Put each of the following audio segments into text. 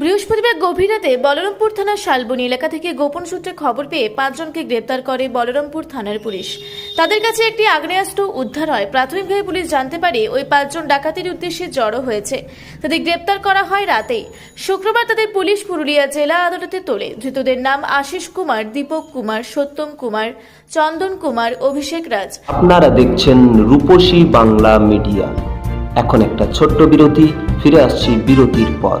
বৃহস্পতিবার গভীর রাতে বলরামপুর থানার শালবনী এলাকা থেকে গোপন সূত্রে খবর পেয়ে পাঁচজনকে গ্রেপ্তার করে বলরামপুর থানার পুলিশ। তাদের কাছে একটি আগ্নেয়াস্ত্র উদ্ধার হয়। প্রাথমিকভাবে পুলিশ জানতে পারে ওই পাঁচজন ডাকাতির উদ্দেশ্যে জড়ো হয়েছে। তাদের গ্রেপ্তার করা হয় রাতেই। শুক্রবার তাদের পুলিশ পুরুলিয়া জেলা আদালতে তোলে। ধৃতদের নাম আশিস কুমার, দীপক কুমার, সত্যম কুমার, চন্দন কুমার, অভিষেক রাজ। আপনারা দেখছেন রূপসী বাংলা মিডিয়া। এখন একটা ছোট্ট বিরতি, ফিরে আসছি বিরতির পর।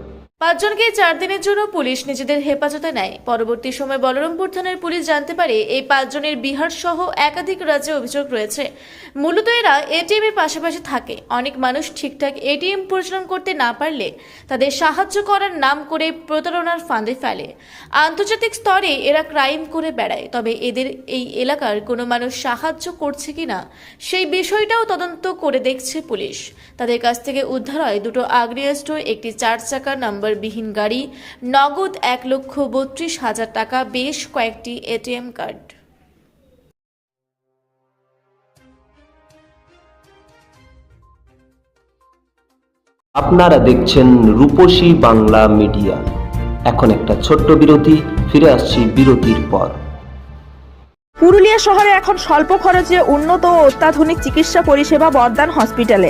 পাঁচজনকে চার দিনের জন্য পুলিশ নিজেদের হেফাজতে নেয়। পরবর্তী সময় বলরামপুর থানার পুলিশ জানতে পারে, এই পাঁচজনের বিহার সহ একাধিক রাজ্যে অভিযোগ রয়েছে। মূলত এরা এটিএম এর পাশাপাশি থাকে। অনেক মানুষ ঠিকঠাক এটিএম পরিচালনা করতে না পারলে তাদের সাহায্য করার নাম করে প্রতারণার ফাঁদে ফেলে। আন্তর্জাতিক স্তরে এরা ক্রাইম করে বেড়ায়, তবে এদের এই এলাকার কোনো মানুষ সাহায্য করছে কিনা, সেই বিষয়টাও তদন্ত করে দেখছে পুলিশ। তাদের কাছ থেকে উদ্ধার হয় দুটো আগ্নেয়াস্ত্র, একটি চার চাকার চাকা নাম্বারবিহীন গাড়ি নগদ এক লক্ষ বত্রিশ হাজার টাকা বেশ কয়েকটি এটিএম কার্ড। আপনারা দেখছেন রূপসী বাংলা মিডিয়া। এখন একটা ছোট্ট বিরতি ফিরে আসছি বিরতির পর। পুরুলিয়া শহরে এখন স্বল্প খরচে উন্নত ও অত্যাধুনিক চিকিৎসা পরিষেবা বর্ধমান হসপিটালে।